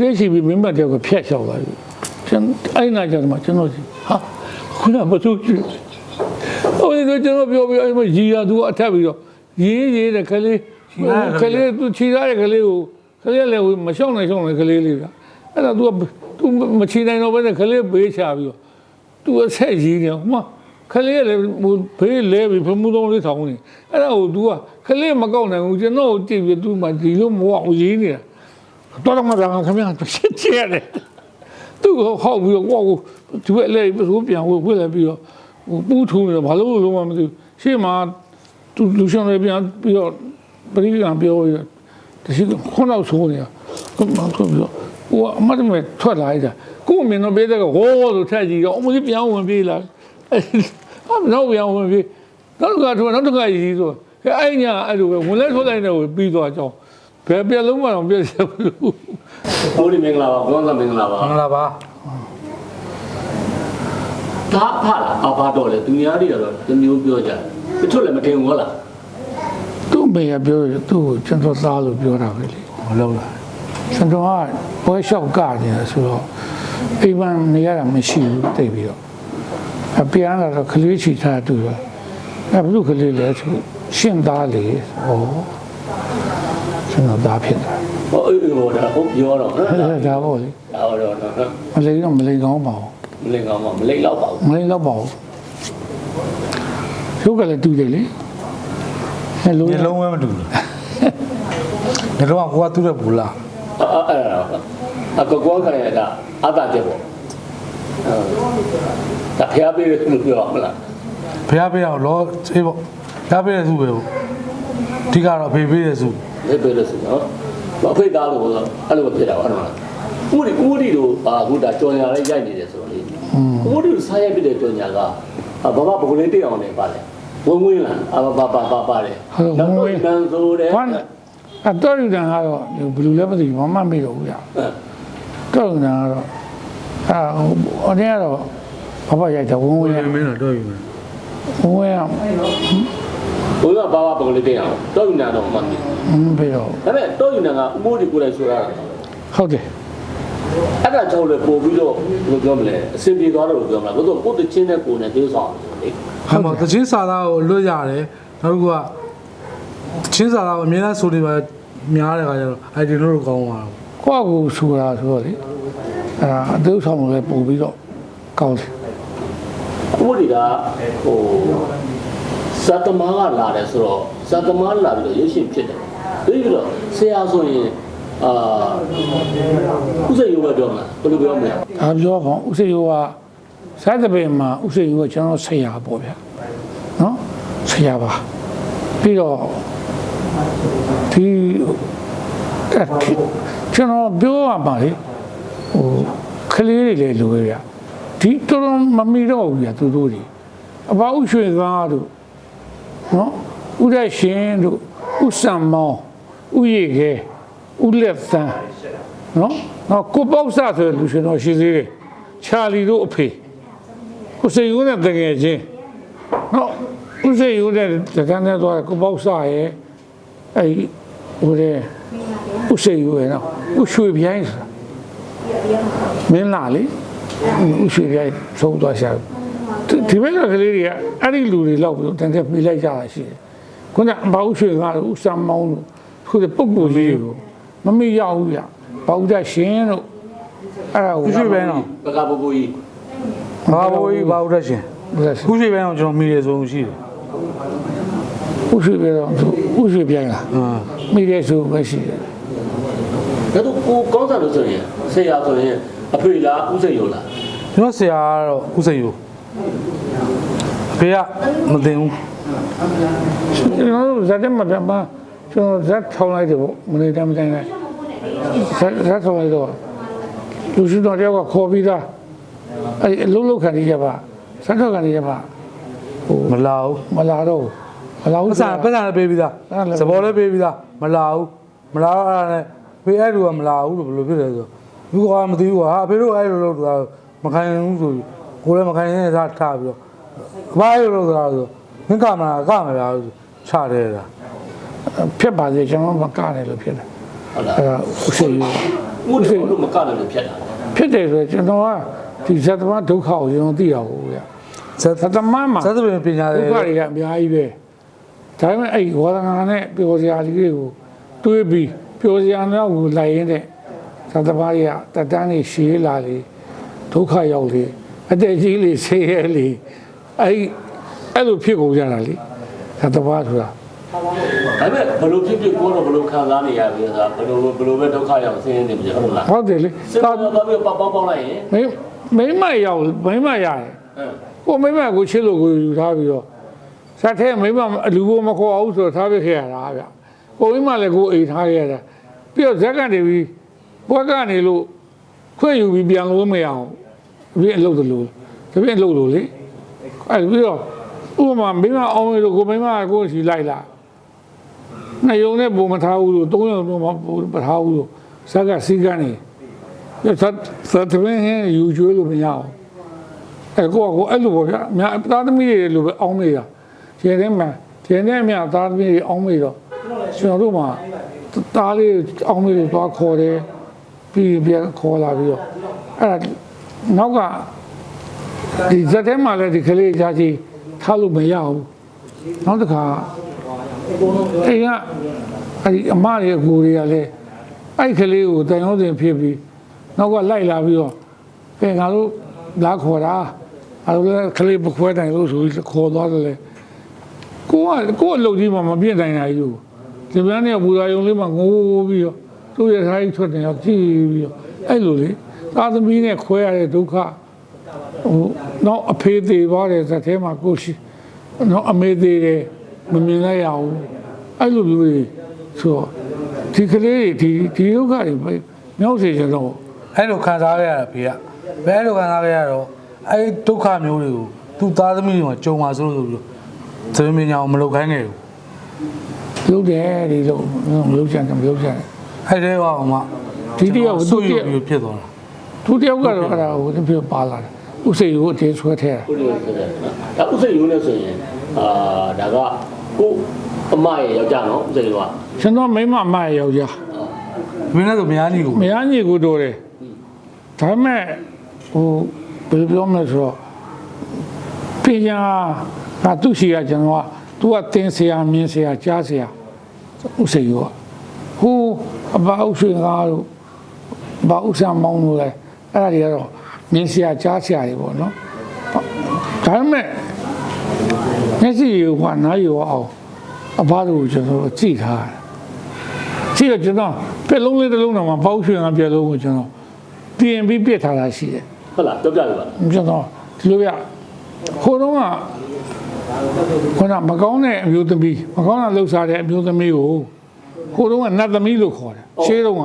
လေးရှိပြီးမင်းမတယောက်ကဖျက်လျှောက်လာပြီကျွန်အဲ့နာကျတော့မှကျွန်တော်ဟာခုနကမစိုးကြည့်ဟိုဒီကျွန်တော်ပြောပြီးအဲ့မှာရီရသူကအထက်ပြီးတော့ရေးရေးတဲ့ကလေးကလေးသူခြေရတဲ့ကလေးကိုကလေးလည်းမရှောင်းနိုင်ရှောင်းနိုင်ကလေးလေးကအဲ့ဒါ तू က तू မချီနိုင်တော့ဘဲနဲ့ကလေးဘေးချပြီးတော့ तू အဆက်ကြီးနေဟိုမှာကလေးလည်းဟိုဘေးလဲပြီးဖမှုသုံးလေးထောင်နေအဲ့ဒါကို तू ကကလေးမကောက်နိုင်ဘူးကျွန်တော်ကြည့်ပြီး तू မှဒီလိုမဟုတ်အောင်ရေးနေတာ တော်တော်မှပြန်ခင်ဗျာရှင်းချရတယ်သူ့ကိုဟောက်ပြီးတော့ကိုကိုသူ့ရဲ့လက်ပစိုးပြန်ဝှက်ဝှက်လိုက်ပြီးတော့ဟိုပူးထုံးနေတော့ဘာလို့လုံးဝမသိဘူးရှေ့မှာသူလူရှင်တွေပြန်ပြီးတော့ပရိကံပြောရတရှိခွန်းတော့ဆိုးနေတာကမှန်ဆိုပြီးတော့ဟိုအမတ်မဲ့ထွက်လာလိုက်တာကိုမင်းတော့ပေးတဲ့ကဟိုးလို့ထက်ကြည့်တော့အမကြီးပြန်ဝင်ပြေးလာအဲ့တော့ပြန်ဝင်ပြေးနောက်တစ်ခါထိုးနောက်တစ်ခါရီးဆိုအဲ့အဲ့ညာအဲ့လိုပဲဝင်လဲထွက်လိုက်တယ်ကိုပြီးသွားကြောင်း ဘယ်ပြလုံးမအောင်ပြည့်စက်ဘူးဘိုးလေးမင်္ဂလာပါဘုန်းတော်မင်္ဂလာပါမင်္ဂလာပါဒါဖလားအဖတော့လေသူများတွေကတော့တမျိုးပြောကြတယ်တချို့လည်းမတင်ဘူးဟုတ်လားသူ့မေကပြောတယ်သူ့ကိုကျွန်တော်သားလို့ပြောတာပဲလေမလုပ်လားကျွန်တော်ကဘွဲလျှောက်ကနေတယ်ဆိုတော့အိမ်မနေရတာမရှိဘူးတိတ်ပြီးတော့အပြန်လာတော့ကလေးချီထားတူတယ်အဲဘုလူကလေးလဲသူရှင်းသားလေဟော ကျွန်တော်သားဖြစ်တာဟောအေးဟောဒါဟုတ်ပြောတော့နော်အဲဒါဒါပေါ့လေဒါဟောတော့နော်မလိန်တော့မလိန်ကောင်းပါဘူးမလိမ့်ကောင်းမမလိမ့်တော့ပါဘူးမလိန်တော့ပါဘူးရုပ်ကလည်းတူတယ်လေအဲလိုညလုံးဝမတူဘူးညလုံးကကိုကသူ့တဲ့ဘူးလားအဲ့အဲ့အကောကောခိုင်ရတာအတာတဲ့ပေါ့ဒါဖျားပေးတယ်လို့ပြောမလားဖះပေးတော့လောအေးပေါ့ဖះပေးတဲ့စုပဲပေါ့အဓိကတော့ဖေးပေးတဲ့ စုဖေးပေးလို့ဆိုနော်အဖေသားလို့ဆိုအဲ့လိုဖြစ်တာပါနော်ဥရီဥရီတို့အခုဒါကြော်ညာလေးရိုက်နေတယ်ဆိုတော့လေဥရီတို့စားရိုက်ပြတဲ့ကြော်ညာကဘာဘာပကလေးတိအောင်နေပါလေဝင်းဝင်းလားအဘာဘာဘာပါတယ်နောက်တော့တန်ဆိုတယ်ဘာအတော်ယူတန်ကတော့ဘယ်လိုလဲမသိဘူးမမမေ့တော့ဘူးရတော်ယူတန်ကတော့အာဟိုအနေကတော့ဘာဘာရိုက်တယ်ဝုန်းဝန်းရမင်းတော့တော့ယူမယ်ဝုန်းဝန်းရ ဘုရားဘာဘာပကလေးတိအောင်တော့ယူနာတော့မှတ်ပြီမပြီးတော့ဒါပေမဲ့တော့ယူနာကဥမိုးဒီကိုယ်တိုင်ဆိုရတာဟုတ်တယ်အဲ့ဒါကြောင့်လေပို့ပြီးတော့ဘယ်လိုပြောမလဲအဆင်ပြေသွားတယ်လို့ပြောမလားဘယ်လိုကိုယ်တချင်းနဲ့ကိုယ်နဲ့တေးဆောင်တယ်လေဟမ်မတချင်းစာသားကိုလွတ်ရတယ်နောက်တစ်ခုကတချင်းစာသားကိုအများအားဆိုနေပါများတဲ့ခါကျတော့အိုက်ဒီလို့ကောင်းသွားတာကိုယ့်ကိုယ်ဆိုတာဆိုတော့လေအဲဒါအသေးဆောင်လို့လည်းပို့ပြီးတော့ကောင်းတယ်ဥမိုးဒီကဟို စတမားကလာတယ်ဆိုတော့စတမားလာပြီးတော့ရုပ်ရှင်ဖြစ်တယ်ပြီးပြီးတော့ဆရာဆိုရင်အာဥစိတ်ရုပ်ပဲပြောမလားဘယ်လိုပြောမလဲဒါပြောပေါ့ဥစိယောကစားတဲ့ပင်မှာဥစိယောကကျွန်တော်ဆရာပေါ့ဗျာနော်ဆရာပါပြီးတော့ဒီအဲ့ကျွန်တော်ပြောရပါလေဟိုကလေးတွေလည်းလိုပဲဗျာဒီတော်တော်မမီတော့ဘူးဗျာသူတို့တွေအပါဥရွှေကားတို့ နော်ဥရရှင်တို့ဥစံမောင်းဥရေခဲဥလက်သန်းနော်နော်ကိုပေါ့ဆဆိုတဲ့လူရှင်တော်ရှိသေးတယ်ချာလီတို့အဖေကိုစေယူနဲ့တကယ်ချင်းနော်ဦးစေယူနဲ့တကယ်နဲ့တော့ကိုပေါ့ဆရဲ့အဲ့ဟိုတဲ့ဦးစေယူရဲ့နော်ဦးရွှေပြိုင်းဆိုတာမင်းလာလေဦးရွှေပြိုင်းသုံးသွားရှာ ဒီဒီဘက်ကကလေးတွေကအဲ့ဒီလူတွေလောက်ပြီးတန်တဲ့ပြေးလိုက်ကြတာရှိတယ်ခုနကဘာဦးရွှေကားလို့ဦးစံမောင်းလို့ခုတဲ့ပုဂ္ဂိုလ်လေးကိုမမေ့ရဘူးဗျဘာဦးဒရှင်တို့အဲ့ဒါကိုခုရွှေပဲတော့ဘကပူပူကြီးဘာဘိုးကြီးဘာဦးရက်ရှင်ဦးဒရှင်ခုရွှေပဲတော့ကျွန်တော်မိရဆုံးရှိတယ်ဦးရွှေပြတော့ဦးရွှေပြိုင်လားအာမိတဲ့ဆိုပဲရှိတယ်ဒါတော့ကိုကောင်းစားလို့ဆိုရင်ဆရာဆိုရင်အဖေလားဥစိတ်ရုပ်လားကျွန်တော်ဆရာကတော့ဥစိတ်ယူအ ဖေကမသိဘူးကျွန်တော်တို့ဇာတ်တက်မှာပြန်ပါကျွန်တော်ဇာတ်ထောင်းလိုက်တယ်ပေါ့မနေတမ်းမတိုင်းလိုက်ဇာတ်ဇာတ်ထောင်းလိုက်တော့လူရှိတော်တယောက်ကခေါ်ပြီးသားအဲ့အလုံးလုံးခံနေရပါဇာတ်ထောက်ခံနေရပါဟိုမလာဘူးမလာတော့မလာဘူးပတ်စံပတ်စံလည်းပေးပြီးသားအဲ့ဒါလည်းသဘောလည်းပေးပြီးသားမလာဘူးမလာတော့အဲ့ဒါနဲ့ဖေးအဲ့လူကမလာဘူးလို့ဘယ်လိုဖြစ်လဲဆိုတော့သူကမသိဘူးကွာဟာအဖေတို့အဲ့လိုလို့ဆိုတာမခိုင်ဘူးဆိုပြီး ကိုလည်းမခိုင်နေတဲ့သားထားပြီးတော့ဘာအဲ့လိုလို့ဆိုတာဆိုမင်းကမလာကမလာဘူးချတယ်လားဖြစ်ပါစေကျွန်တော်မကတယ်လို့ဖြစ်တယ်ဟုတ်လားအဲ့ဒါဦးစေယူဥဒိလို့မကလည်းလို့ဖြစ်တာဖြစ်တယ်ဆိုတော့ကျွန်တော်ကဒီဇတ်သမဒုက္ခကိုကျွန်တော်သိရဘူးဗျဇက်ဇတ်သမမှာဇက်သပင်ပညာဒုတွေက္ခတွေကအများကြီးပဲဒါပေမဲ့အဲ့ဒီဝါဒနာနဲ့ပျော်စရာလေးတွေကိုတွေးပြီးပျော်စရာနောက်ကိုလိုက်ရင်းတဲ့ဇတ်သမတွေကတတန်းနေရှည်လာလေဒုက္ခရောက်လေ အတက်ကြီးလေဆေးရဲလေအဲ့ဒီအဲ့လိုဖြစ်ကုန်ကြတာလေဇတ်သမဆိုတာဒါပေမဲ့ဘလို့ဖြစ်ဖြစ်ကိုတော့ဘလို့ခံစားနေရပြီဆိုတာဘလို့ဘလို့ပဲဒုက္ခရောက်ဆင်းရဲနေပြီဟုတ်လားဟုတ်တယ်လေစဉ်းသာစားတော့ပြီးပေါက်ပေါက်ပေါက်လိုက်ရင်မင်းမိမရောက်မိမရတယ်အင်းကိုမိမကိုချစ်လို့ကိုယူထားပြီးတော့ဇက်ထဲမိမအလူကိုမခေါ်အောင်ဆိုတော့ထားပြခဲ့ရတာဗျကိုမိမလည်းကိုအိမ်ထားခဲ့ရတာပြီးတော့ဇက်ကနေပြီးဘွက်ကနေလို့ခွင့်ယူပြီးပြန်လို့မရအောင် ပြီးအလုပ်တလို့တပြည့်အလုပ်လို့လေအဲပြီးတော့ဥပမာမိမအောင်လို့ကိုမိမကကိုစီလိုက်လာနှစ်ယုံနဲ့ပုံမထားဘူးလို့သုံးယုံတော့မထားဘူးလို့ဇက်ကစီကန်းနေဇက်ဇက်တပင်းဟင်းယူကျွေးလို့မရအောင်အဲကိုကကိုအဲ့လိုပေါ့ဗျာအများသားသမီးတွေလိုပဲအောင်းမေးတာကျင်းထဲမှာကျင်းထဲမှာသားသမီးတွေအောင်းမေးတော့ကျွန်တော်တို့မှာသားလေးအောင်းမေးတွေသွားခေါ်တယ်ပြီးပြန်ခေါ်လာပြီးတော့အဲ့ဒါ နောက်ကဒီဇက်ထဲမှာလည်းဒီကလေးချာချီထားလို့မရဘူးနောက်တစ်ခါအဲ့ကအဲ့ဒီအမရဲ့အကူတွေကလည်းအဲ့ကလေးကိုတန်ရုံးစင်ဖြစ်ပြီးနောက်ကလိုက်လာပြီးတော့ကဲငါတို့လာခေါ်တာအဲလိုလဲခလေးပခွဲတိုင်လို့ဆိုပြီးခေါ်သွားတယ်လေကိုကကိုအလုပ်ကြီးမှမပြည့်နိုင်နိုင်ဘူးဒီပြန်နဲ့ဘူရာယုံလေးမှငိုးပြီးတော့သူ့ရဲ့ထားကြီးထွက်တယ်ရောက်ကြည့်ပြီးတော့အဲ့လိုလေ သာသမီနဲ့ခွဲရတဲ့ဒုက္ခဟိုတော့အဖေသေးပါတယ်ဇက်ထဲမှာကိုရှိတော့အမေသေးတယ်မမြင်လိုက်ရအောင်အဲ့လိုမျိုးတွေဆိုတော့ဒီကလေးတွေဒီဒီဒုက္ခတွေမြောက်စေချင်တော့အဲ့လိုခံစားရတာဖေကဘယ်လိုခံစားရတော့အဲ့ဒုက္ခမျိုးတွေကိုသူ့သားသမီးတွေမှာကြုံပါဆိုလို့ဆိုပြီးတော့သမီးညာကိုမလုပ်ခိုင်းခဲ့ဘူးလုပ်တယ်ဒီလိုမလုပ်ချင်တယ်မလုပ်ချင်တယ်အဲ့ဒီကအောင်မှဒီတယောက်ဆွသူတ်တရယောက်ပြီးဖြစ်သွားတာ သူတယောက်ကတော့အဲ့ဒါဟိုတပြပါလာတယ်ဥစိတ်ကိုအတင်းဆွဲထဲတာဥဒိဆိုတဲ့ဒါဥစိတ်ရုံးနဲ့ဆိုရင်အာဒါကကိုအမရဲ့ယောက်ျားနော်ဥစိတ်ရုံးကကျွန်တော်မိမအမရဲ့ယောက်ျားမင်းလည်းဆိုမယားကြီးကိုမယားညီကိုတော်တယ်ဒါပေမဲ့ဟိုဘယ်လိုပြောမလဲဆိုတော့ပညာကသူ့ရှိရကျွန်တော်ကသူကတင်းဆရာမြင်းဆရာကြားဆရာဥစိတ်ရောဟိုအဘဥဆွေငါတို့ဘာဥစားမောင်းလို့လဲ အဲ့ဒါတွေကတော့မြင်းဆရာကြားဆရာတွေပေါ့နော်ဒါပေမဲ့မျက်စိရောကနားရောအောင်အဘတို့ကိုကျွန်တော်တို့ကြည့်ထားတယ်ရှိတော့ကျွန်တော်ပြက်လုံးလေးတစ်လုံးတော့မှပေါက်ရွှင်ကပြက်လုံးကိုကျွန်တော်ပြင်ပြီးပြစ်ထားတာရှိတယ်ဟုတ်လားပြောပြလို့ပါကျွန်တော်ဒီလိုရဟိုတော့ကခုနမကောင်းတဲ့အမျိုးသမီးမကောင်းတာလှုပ်ရှားတဲ့အမျိုးသမီးကိုဟိုတော့ကနတ်သမီးလို့ခေါ်တယ်ရှေးတော့ကအဲ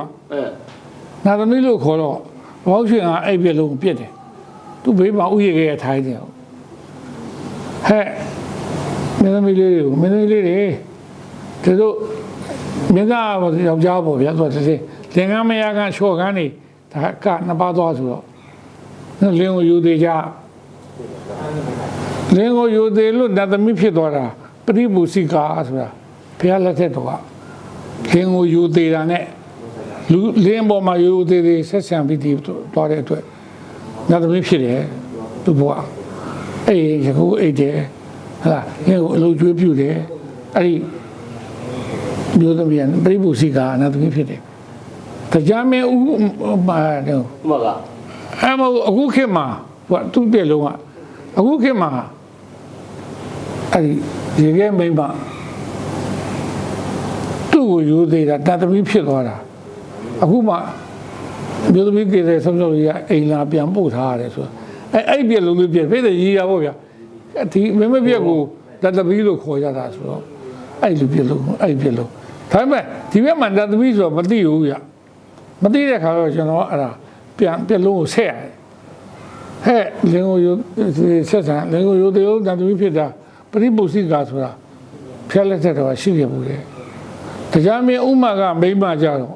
နတ်သမီးလို့ခေါ်တော့ ပေါက်ရွှင်ကအဲ့ပြက်လုံးကိုပြစ်တယ်သူဘေးမှာဥယျာဉ်ကထိုင်းတယ်ဟဲ့မင်းသမီးလေးတွေကိုမင်းသမီးလေးတွေသူတို့မင်းသားယောက်ျားပေါ့ဗျာသူကတစ်စင်းလင်္ကာမယာကချော့ကန်းနေဒါကနှစ်ပါးသွားဆိုတော့လင်းကိုယူသေးကြလင်းကိုယူသေးလို့နတ်သမီးဖြစ်သွားတာပရိပူစိကာဆိုတာဘုရားလက်ထက်တော့ကလင်းကိုယူသေးတာနဲ့ လူလင်းပေါ်မှာယူသေးသေးဆက်ဆံပြီးဒီသွားတဲ့အတွက်နတ်သမီးဖြစ်တယ်သူဘဝအေးရခုအိတ်တယ်ဟလာလင်းကိုအလုပ်ကျွေးပြုတယ်အဲ့ဒီမျိုးသမီးကပြိပုစီကအနာသမီးဖြစ်တယ်။တရားမင်းဦးမာတော့ဥမကအမဟုတ်အခုခေတ်မှာဟိုကသူ့ပြက်လုံးကအခုခေတ်မှာအဲ့ဒီရေခဲမိမ့်မသူ့ကိုယူသေးတာတန်သမီးဖြစ်သွားတာ အခုမှမျိုးသမီးကေတဲ့ဆုံးဆုံးကြီးကအိမ်လာပြန်ပို့ထားရတယ်ဆိုတော့အဲ့အဲ့ပြက်လုံးလေးပြက်ဖိတဲ့ရီရပေါ့ဗျာဒီမင်းမပြက်ကိုတန်သမီးလို့ခေါ်ကြတာဆိုတော့အဲ့လိုပြက်လုံးအဲ့ပြက်လုံးဒါပေမဲ့ဒီဘက်မှာတန်သမီးဆိုတော့မသိဘူးဗျမသိတဲ့ခါတော့ကျွန်တော်အဲ့ဒါပြန်ပြက်လုံးကိုဆက်ရတယ်ဟဲ့လင်ကိုရိုဆက်ဆံလင်ကိုရိုတေလုံးတန်သမီးဖြစ်တာပရိပုစိကဆိုတာဖျက်လက်ထက်တော့ရှိခဲ့ဘူးလေတရားမင်းဥမာကမိမကြတော့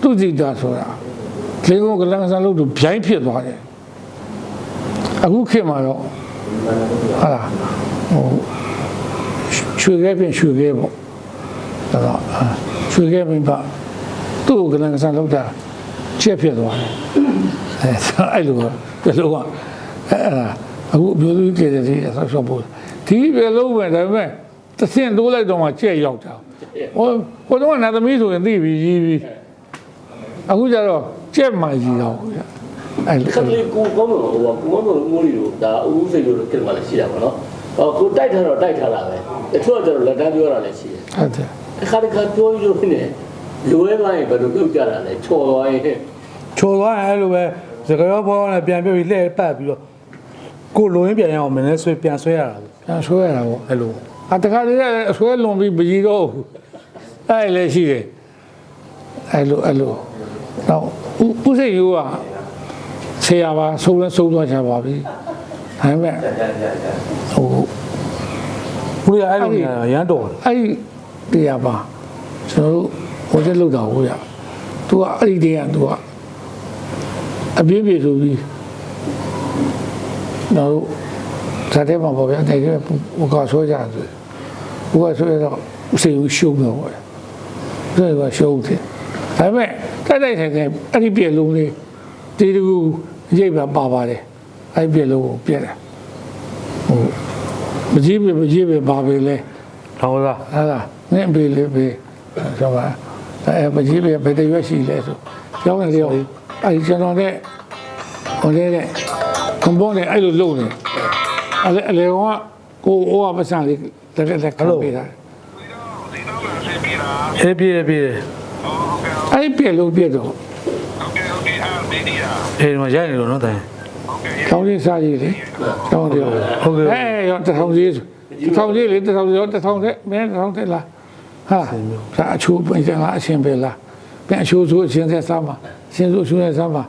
သူစီတာဆိုတာလင်ကိုကလန်ဆန်လို့သူဗျိုင်းဖြစ်သွားတယ်အခုခေတ်မှာတော့ဟာလားဟိုရွှေခဲပြင်ရွှေခဲပေါ့ဒါတော့ရွှေခဲမိမသူ့ကိုကလန်ဆန်လို့တာချက်ဖြစ်သွားတယ်အဲအဲ့လိုဘယ်လိုကအဲ့ဒါအခုအမျိုးသမီးကလေးတွေဆောက်ရှောက်ဖို့ဒီပဲလုံးပဲဒါပေမဲ့တဆင့်တိုးလိုက်တော့မှချက်ရောက်တာဟိုဟိုတော့နာသမီးဆိုရင်သိပြီကြီးပြီ အခုကျတော့ချက်မှကြီးတော့ဗျအဲ့ခက်လေးကိုကောင်းတော့ဟိုကိုကောင်းတော့ငိုးရီတို့ဒါအဦးစိတ်တို့ကိမှလည်းရှိတာပေါ့နော်ဟောကိုတိုက်ထားတော့တိုက်ထားတာပဲတချို့ကကျတော့လက်တန်းပြောတာလည်းရှိတယ်ဟုတ်တယ်အခါတခါပြောလို့နေလွဲသွားရင်ဘယ်လိုပြုတ်ကြတာလဲချော်သွားရင်ချိုသွားရင်အဲ့လိုပဲစကားရောဘောနဲ့ပြန်ပြပြီးလှည့်ပတ်ပြီးတော့ကိုလိုရင်းပြန်ရအောင်မင်းလည်းဆွဲပြန်ဆွဲရတာပဲပြန်ဆွဲရတာပေါ့အဲ့လိုအတခါတည်းကအဆွဲလွန်ပြီးမကြီးတော့ဘူးအဲ့လည်းရှိတယ်အဲ့လိုအဲ့လို တော့ဥပုစိတ်ယူကဆရာပါဆုံးလဲဆုံးသွားချပါပြီဒါပေမဲ့ဟိုဦးရအဲ့လိုနေရမ်းတော်တယ်အဲ့ဒီတရားပါကျွန်တော်တို့ဟိုချက်လောက်တာဟုတ်ရသူကအဲ့ဒီတရားသူကအပြည့်ပြည့်ဆိုပြီးတော့ဇာတ်ထဲမှာပေါ့ဗျာတိုင်ကဘုကဆွဲကြတယ်ဘုကဆွဲတော့စေဦးရှုံးတော့ပေါ့ဒါကရှုံးတယ် ဒါပေမဲ့တိုက်တိုက်ဆိုင်ဆိုင်အဲ့ဒီပြည့်လုံးလေးတီတူရိပ်ပါပါပါတယ်အဲ့ဒီပြည့်လုံးကိုပြည့်တယ်ဟိုမကြီးပဲမကြီးပဲပါပဲလဲထောင်းစားဟာလားနင့်ဘေးလေးဘေးဆိုပါအဲပကြီးဘေးဘယ်တရွက်ရှိလဲဆိုပြောင်းနေလေအဲဒီကျွန်တော်နဲ့ဟိုလေတဲ့ကွန်ပုံးနဲ့အဲ့လိုလုပ်နေအဲ့လေအဲ့လေကကိုအိုးကပတ်စံလေးတက်တက်တက်ခံပေးတာအေးပြေးပြေး အဲ့ဒီပြက်လို့ပြက်တော့အေးဒီမှာရိုက်နေလို့နော်တိုင်ကောင်းလေးစားကြီးလေကောင်းတယ်ဟုတ်ကဲ့အဲရောတထောင်ကြီးတထောင်ကြီးလေတထောင်ရောတထောင်တဲ့မင်းတထောင်တဲ့လားဟာစာအချိုးပြင်ကြလားအရှင်ပဲလားပြန်အချိုးဆိုအရှင်သက်စားမှာအရှင်ဆိုအချိုးသက်စားမှာ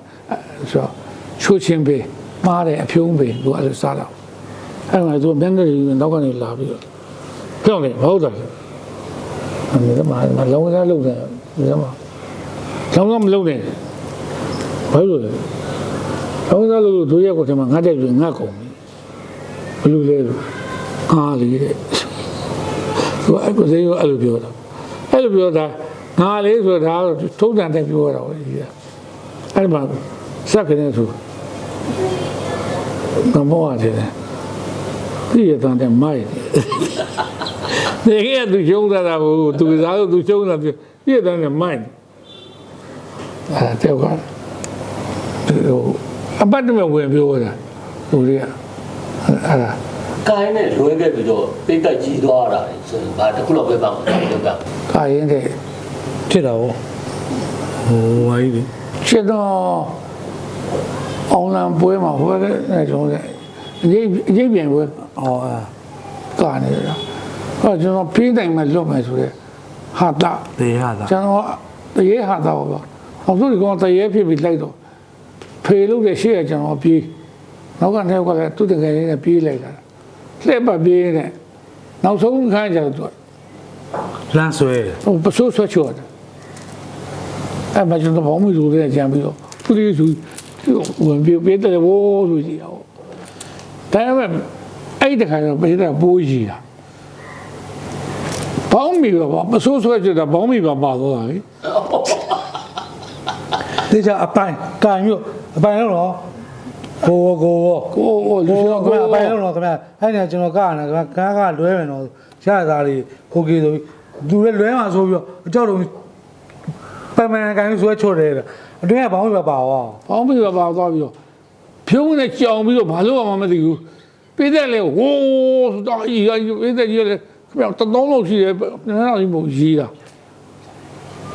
ဆိုချိုးချင်းပဲမားတယ်အဖြုံးပဲသူအဲ့လိုစားတော့အဲ့မှာသူမျက်နှာကြီးနောက်ကနေလာပြီးတော့ပြောင်းတယ်မဟုတ်တယ်အမေကမှလောင်းစားလုပ်တယ်ဒီမှာ လောင်းစားမလုပ်နဲ့ဘာလို့လဲလောင်းစားလို့တို့ရက်ကိုတည်းမှာငတ်တဲ့လူငတ်ကုန်ပြီဘယ်လိုလဲလို့အားလေးတဲ့သူအဲ့ကိုစိရောအဲ့လိုပြောတာအဲ့လိုပြောတာငါလေးဆိုတာထုံးတန်တဲ့ပြောတာဟောကြီးကအဲ့မှာစက်ကနေဆိုငမောရတယ်ဒီရတဲ့မိုက်နေကသူရှုံးတာကိုသူစားလို့သူရှုံးတာပြည့်တဲ့မိုက် အဲ့တဲ့ကွာဟိုအပတ်တမဲ့ဝင်ပြောတာဟိုတွေကအဲ့ဒါကိုင်းနဲ့လွဲခဲ့ပြီးတော့ပိတ်တက်ကြီးသွားတာဆိုရင်ဘာတစ်ခုတော့ပဲပါမှာတော့ကကာရင်တဲ့ဖြစ်တာဗောဟိုဝိုင်းလေချစ်တော့အောင်လံပွဲမှာဟိုကလည်းကျွန်တော်လည်းအရေးအရေးပြန်ပွဲအော်အာကာနေရတာဟောကျွန်တော်ပြေးတိုင်းမှာလွတ်မယ်ဆိုတဲ့ဟာတာတေးရတာကျွန်တော်တရေဟာတာပါ အောင်သူကတရေဖြစ်ပြီးလိုက်တော့ဖေလို့တဲ့ရှေ့ကကျွန်တော်ပြေးနောက်ကနေကလည်းသူတကယ်လေးနဲ့ပြေးလိုက်တာလှည့်ပတ်ပြေးနေနောက်ဆုံးခန်းကျတော့လမ်းဆွဲတယ်ဟိုပစိုးဆွဲချော်တယ်အဲ့မှာကျွန်တော်ဘောင်းမီလူတွေကြံပြီးတော့သူလေးသူဝင်ပြေးပြေးတယ်ဝိုးလို့ကြည့်အောင်ဒါပေမဲ့အဲ့ဒီခါကျတော့ပြေးတယ်ပိုးကြီးတာဘောင်းမီကပါပစိုးဆွဲချော်တာဘောင်းမီပါပါတော့တာလေ တေချာအပိုင်ကန်မြို့အပိုင်တော့နော်ကိုကိုကိုကိုလူရှင်ကမပိုင်တော့နော်ခင်ဗျအဲ့နေကျွန်တော်ကရနေခင်ဗျကားကလွဲမယ်နော်ရသားလေးခိုကေဆိုပြီးသူလည်းလွဲမှာဆိုပြီးတော့အကြောက်တော့ပိုင်မန်ကန်မြို့ဆွဲချော့တယ်အတွင်းကဘောင်းပြပါပါဘောင်းပြပါပါသွားပြီးတော့ဖြုံးနဲ့ကြောင်ပြီးတော့ဘာလို့မှမသိဘူးပေးတဲ့လေဝိုးဆိုတော့အေးအေးပေးတဲ့ကြီးလေခင်ဗျတော်တော်လို့ရှိတယ်နည်းနည်းလေးပုံရေးတာ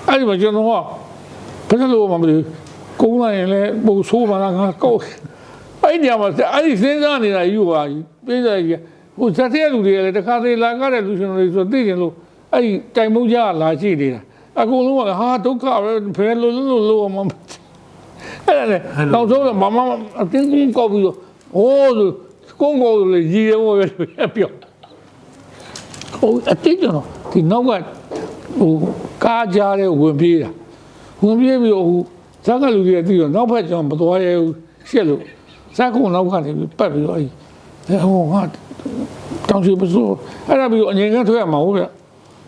အဲ့ဒီမှာကျွန်တော်က ဘယ်လိုမှမသိကုန်းလိုက်ရင်လည်းပုံဆိုးပါလားငါကောက်အဲ့ဒီမှာအဲ့ဒီစဉ်းစားနေတာယူပါပြေးတယ်ကြီးဟိုဇက်တဲ့လူတွေလည်းတခါသေးလာကြတဲ့လူရှင်တွေဆိုသိကျင်လို့အဲ့ဒီတိုင်မုတ်ကြလာရှိနေတာအကုန်လုံးကဟာဒုက္ခပဲဘယ်လိုလိုလိုမှမအဲ့ဒါလေတော့ဆိုတော့မမအတင်းကြီးကောက်ပြီးတော့ဟိုးဆိုကုန်းကောက်လေကြီးရဲဘောပဲပြောဟိုအတင်းကျွန်တော်ဒီနောက်ကဟိုကားကြားတဲ့ဝင်ပြေးတာ ဝင်ပြေးပြီးတော့ဟိုဇက်ကလူတွေကပြီးတော့နောက်ဖက်ကျွန်တော်မသွားရဲဘူးရှက်လို့ဇက်ကုန်းနောက်ကနေပြီးပတ်ပြီးတော့အဲ့အဲဟိုငါတောင်ရှိပစိုးအဲ့ဒါပြီးတော့အငြိမ်ကထွက်ရမှာဟုတ်ဗျ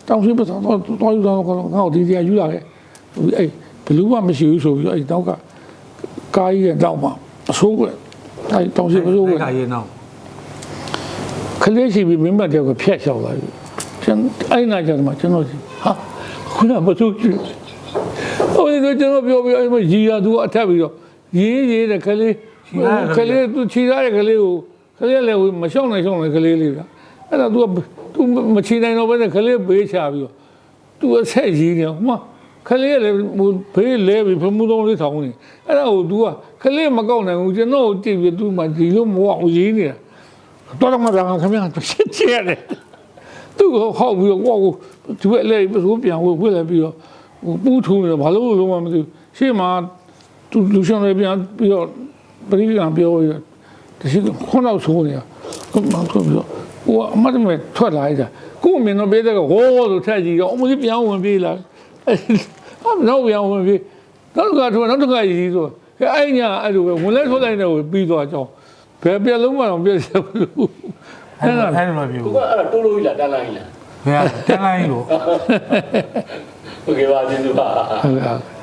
တောင်ရှိပစိုးတော့တော့ယူတော့ကတော့ငါ့ကိုဒီတရားယူလာခဲ့အဲ့ဘဘလူးကမရှိဘူးဆိုပြီးတော့အဲ့တောက်ကကားကြီးရဲ့တောက်မှာအဆိုးကအဲ့တောင်စီအဆိုးကခါရင်တော့ခလေးရှိပြီးမင်းမတယောက်ကဖျက်လျှောက်လာပြီကျွန်အဲ့နာကျတော့မှကျွန်တော်ဟာခုနမဆိုးကြီး ဟိုဒီကျွန်တော်ပြောပြီးအဲ့မှာရီရသူအထက်ပြီးတော့ရေးရေးတဲ့ခလေးခလေးသူခြေရတဲ့ခလေးကိုခလေးလည်းမရှောင်းနိုင်ရှောင်းနိုင်ခလေးလေးကအဲ့ဒါ तू तू မခြေနိုင်တော့ဘဲနဲ့ခလေးဘေးချပြီးတော့ तू အဆက်ကြီးနေဟိုမှာခလေးလည်းဘေးလဲပြီးဖမှုသုံးလေးထောင်းနေအဲ့ဒါကို तू ကခလေးမကောက်နိုင်ဘူးကျွန်တော်ကြည့်ပြီး तू မှဒီလိုမဝအောင်ရေးနေတာ တော်တော်မှပြန်ခင်ဗျာရှင်းချရတယ်သူ့ကိုဟောက်ပြီးတော့ကိုကိုသူ့ရဲ့လက်ဘိုးပြန်ဝှေ့ဝှေ့လိုက်ပြီးတော့ဟို ပူးထုံးနေတော့ဘာလို့လုံးဝမသိဘူးရှေ့မှာသူလူရှင်တွေပြန်ပြီးတော့ပရိကံပြောရတရှိခုနောက်ဆိုးနေတာခုမှခုပြီးတော့ဟိုအမတ်မဲ့ထွက်လာကြကိုမင်းတော့ပေးတဲ့ကဟိုးဆိုထက်ကြီးတော့အမကြီးပြန်ဝင်ပြေးလာအဲ့တော့ပြန်ဝင်ပြေးနောက်တစ်ခါထိုးနောက်တစ်ခါကြီးဆိုအဲ့ညာအဲ့လိုပဲဝင်လဲထွက်လိုက်တယ်ကိုပြီးသွားကြောင်းဘယ်ပြလုံးမအောင်ပြည့်စက်ဘူးအဲ့လိုအဲ့လိုပြောကိုကအဲ့ဒါတိုးလို့ကြီးလားတန်းလိုက်လားဘယ်တန်းလိုက်ကို ok 吧